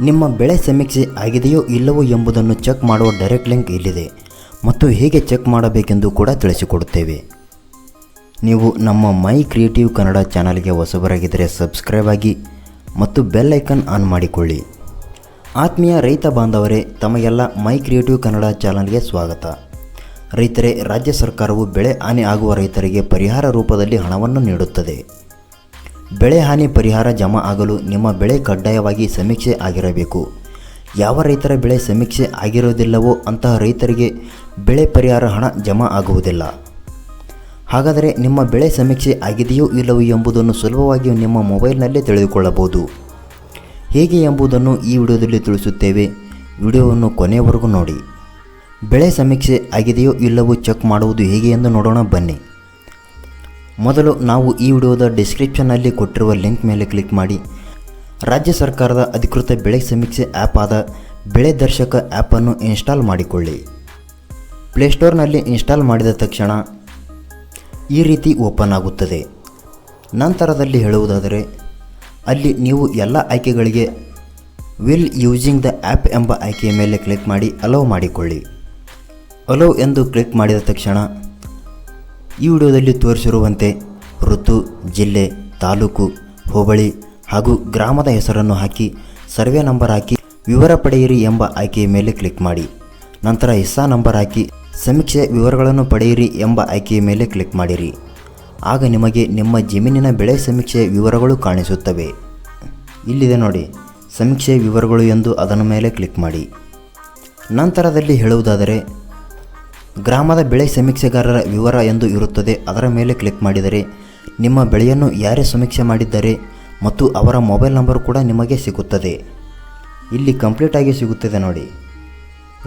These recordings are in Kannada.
ನಿಮ್ಮ ಬೆಳೆ ಸಮೀಕ್ಷೆ ಆಗಿದೆಯೋ ಇಲ್ಲವೋ ಎಂಬುದನ್ನು ಚೆಕ್ ಮಾಡುವ ಡೈರೆಕ್ಟ್ ಲಿಂಕ್ ಇಲ್ಲಿದೆ ಮತ್ತು ಹೇಗೆ ಚೆಕ್ ಮಾಡಬೇಕೆಂದು ಕೂಡ ತಿಳಿಸಿಕೊಡುತ್ತೇವೆ. ನೀವು ನಮ್ಮ ಮೈ ಕ್ರಿಯೇಟಿವ್ ಕನ್ನಡ ಚಾನಲ್ಗೆ ಹೊಸಬರಾಗಿದ್ದರೆ ಸಬ್ಸ್ಕ್ರೈಬ್ ಆಗಿ ಮತ್ತು ಬೆಲ್ ಐಕನ್ ಆನ್ ಮಾಡಿಕೊಳ್ಳಿ. ಆತ್ಮೀಯ ರೈತ ಬಾಂಧವರೇ, ತಮಗೆಲ್ಲ ಮೈ ಕ್ರಿಯೇಟಿವ್ ಕನ್ನಡ ಚಾನಲ್ಗೆ ಸ್ವಾಗತ. ರೈತರೇ, ರಾಜ್ಯ ಸರ್ಕಾರವು ಬೆಳೆ ಹಾನಿ ಆಗುವ ರೈತರಿಗೆ ಪರಿಹಾರ ರೂಪದಲ್ಲಿ ಹಣವನ್ನು ನೀಡುತ್ತದೆ. ಬೆಳೆ ಹಾನಿ ಪರಿಹಾರ ಜಮಾ ಆಗಲು ನಿಮ್ಮ ಬೆಳೆ ಕಡ್ಡಾಯವಾಗಿ ಸಮೀಕ್ಷೆ ಆಗಿರಬೇಕು. ಯಾವ ರೈತರ ಬೆಳೆ ಸಮೀಕ್ಷೆ ಆಗಿರೋದಿಲ್ಲವೋ ಅಂತಹ ರೈತರಿಗೆ ಬೆಳೆ ಪರಿಹಾರ ಹಣ ಜಮಾ ಆಗುವುದಿಲ್ಲ. ಹಾಗಾದರೆ ನಿಮ್ಮ ಬೆಳೆ ಸಮೀಕ್ಷೆ ಆಗಿದೆಯೋ ಇಲ್ಲವೋ ಎಂಬುದನ್ನು ಸುಲಭವಾಗಿ ನಿಮ್ಮ ಮೊಬೈಲ್ನಲ್ಲೇ ತಿಳಿದುಕೊಳ್ಳಬಹುದು. ಹೇಗೆ ಎಂಬುದನ್ನು ಈ ವಿಡಿಯೋದಲ್ಲಿ ತಿಳಿಸುತ್ತೇವೆ. ವಿಡಿಯೋವನ್ನು ಕೊನೆಯವರೆಗೂ ನೋಡಿ. ಬೆಳೆ ಸಮೀಕ್ಷೆ ಆಗಿದೆಯೋ ಇಲ್ಲವೋ ಚೆಕ್ ಮಾಡುವುದು ಹೇಗೆ ಎಂದು ನೋಡೋಣ ಬನ್ನಿ. ಮೊದಲು ನಾವು ಈ ವಿಡಿಯೋದ ಡಿಸ್ಕ್ರಿಪ್ಷನ್ನಲ್ಲಿ ಕೊಟ್ಟಿರುವ ಲಿಂಕ್ ಮೇಲೆ ಕ್ಲಿಕ್ ಮಾಡಿ. ರಾಜ್ಯ ಸರ್ಕಾರದ ಅಧಿಕೃತ ಬೆಳೆ ಸಮೀಕ್ಷೆ ಆ್ಯಪ್ ಆದ ಬೆಳೆ ದರ್ಶಕ ಆ್ಯಪನ್ನು ಇನ್ಸ್ಟಾಲ್ ಮಾಡಿಕೊಳ್ಳಿ. ಪ್ಲೇಸ್ಟೋರ್ನಲ್ಲಿ ಇನ್ಸ್ಟಾಲ್ ಮಾಡಿದ ತಕ್ಷಣ ಈ ರೀತಿ ಓಪನ್ ಆಗುತ್ತದೆ. ನಂತರದಲ್ಲಿ ಹೇಳುವುದಾದರೆ, ಅಲ್ಲಿ ನೀವು ಎಲ್ಲ ಆಯ್ಕೆಗಳಿಗೆ ವಿಲ್ ಯೂಸಿಂಗ್ ದ ಆ್ಯಪ್ ಎಂಬ ಆಯ್ಕೆಯ ಮೇಲೆ ಕ್ಲಿಕ್ ಮಾಡಿ ಅಲೋ ಮಾಡಿಕೊಳ್ಳಿ. ಅಲೋ ಎಂದು ಕ್ಲಿಕ್ ಮಾಡಿದ ತಕ್ಷಣ ಈ ವಿಡಿಯೋದಲ್ಲಿ ತೋರಿಸಿರುವಂತೆ ಋತು, ಜಿಲ್ಲೆ, ತಾಲೂಕು, ಹೋಬಳಿ ಹಾಗೂ ಗ್ರಾಮದ ಹೆಸರನ್ನು ಹಾಕಿ, ಸರ್ವೆ ನಂಬರ್ ಹಾಕಿ, ವಿವರ ಪಡೆಯಿರಿ ಎಂಬ ಆಯ್ಕೆಯ ಮೇಲೆ ಕ್ಲಿಕ್ ಮಾಡಿ. ನಂತರ ಹಿಸ್ಸಾ ನಂಬರ್ ಹಾಕಿ, ಸಮೀಕ್ಷೆ ವಿವರಗಳನ್ನು ಪಡೆಯಿರಿ ಎಂಬ ಆಯ್ಕೆಯ ಮೇಲೆ ಕ್ಲಿಕ್ ಮಾಡಿರಿ. ಆಗ ನಿಮಗೆ ನಿಮ್ಮ ಜಮೀನಿನ ಬೆಳೆ ಸಮೀಕ್ಷೆ ವಿವರಗಳು ಕಾಣಿಸುತ್ತವೆ. ಇಲ್ಲಿದೆ ನೋಡಿ, ಸಮೀಕ್ಷೆ ವಿವರಗಳು ಎಂದು ಅದರ ಮೇಲೆ ಕ್ಲಿಕ್ ಮಾಡಿ. ನಂತರದಲ್ಲಿ ಹೇಳುವುದಾದರೆ ಗ್ರಾಮದ ಬೆಳೆ ಸಮೀಕ್ಷೆಗಾರರ ವಿವರ ಎಂದು ಇರುತ್ತದೆ, ಅದರ ಮೇಲೆ ಕ್ಲಿಕ್ ಮಾಡಿದರೆ ನಿಮ್ಮ ಬೆಳೆಯನ್ನು ಯಾರೇ ಸಮೀಕ್ಷೆ ಮಾಡಿದ್ದಾರೆ ಮತ್ತು ಅವರ ಮೊಬೈಲ್ ನಂಬರ್ ಕೂಡ ನಿಮಗೆ ಸಿಗುತ್ತದೆ. ಇಲ್ಲಿ ಕಂಪ್ಲೀಟಾಗಿ ಸಿಗುತ್ತದೆ ನೋಡಿ.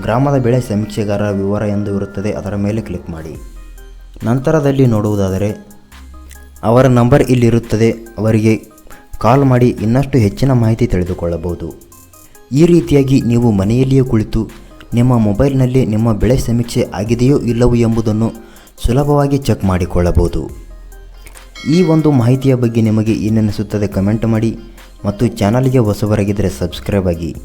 ಗ್ರಾಮದ ಬೆಳೆ ಸಮೀಕ್ಷೆಗಾರರ ವಿವರ ಎಂದು ಇರುತ್ತದೆ, ಅದರ ಮೇಲೆ ಕ್ಲಿಕ್ ಮಾಡಿ. ನಂತರದಲ್ಲಿ ನೋಡುವುದಾದರೆ, ಅವರ ನಂಬರ್ ಇಲ್ಲಿರುತ್ತದೆ ಅವರಿಗೆ ಕಾಲ್ ಮಾಡಿ ಇನ್ನಷ್ಟು ಹೆಚ್ಚಿನ ಮಾಹಿತಿ ತಿಳಿದುಕೊಳ್ಳಬಹುದು. ಈ ರೀತಿಯಾಗಿ ನೀವು ಮನೆಯಲ್ಲಿಯೇ ಕುಳಿತು ನಿಮ್ಮ ಮೊಬೈಲ್ನಲ್ಲಿ ನಿಮ್ಮ ಬೆಳೆ ಸಮೀಕ್ಷೆ ಆಗಿದೆಯೋ ಇಲ್ಲವೋ ಎಂಬುದನ್ನು ಸುಲಭವಾಗಿ ಚೆಕ್ ಮಾಡಿಕೊಳ್ಳಬಹುದು. ಈ ಒಂದು ಮಾಹಿತಿಯ ಬಗ್ಗೆ ನಿಮಗೆ ಏನೆನಿಸುತ್ತದೆ ಕಮೆಂಟ್ ಮಾಡಿ ಮತ್ತು ಚಾನಲ್ಗೆ ಹೊಸಬರಾಗಿದ್ದರೆ ಸಬ್ಸ್ಕ್ರೈಬ್ ಆಗಿ.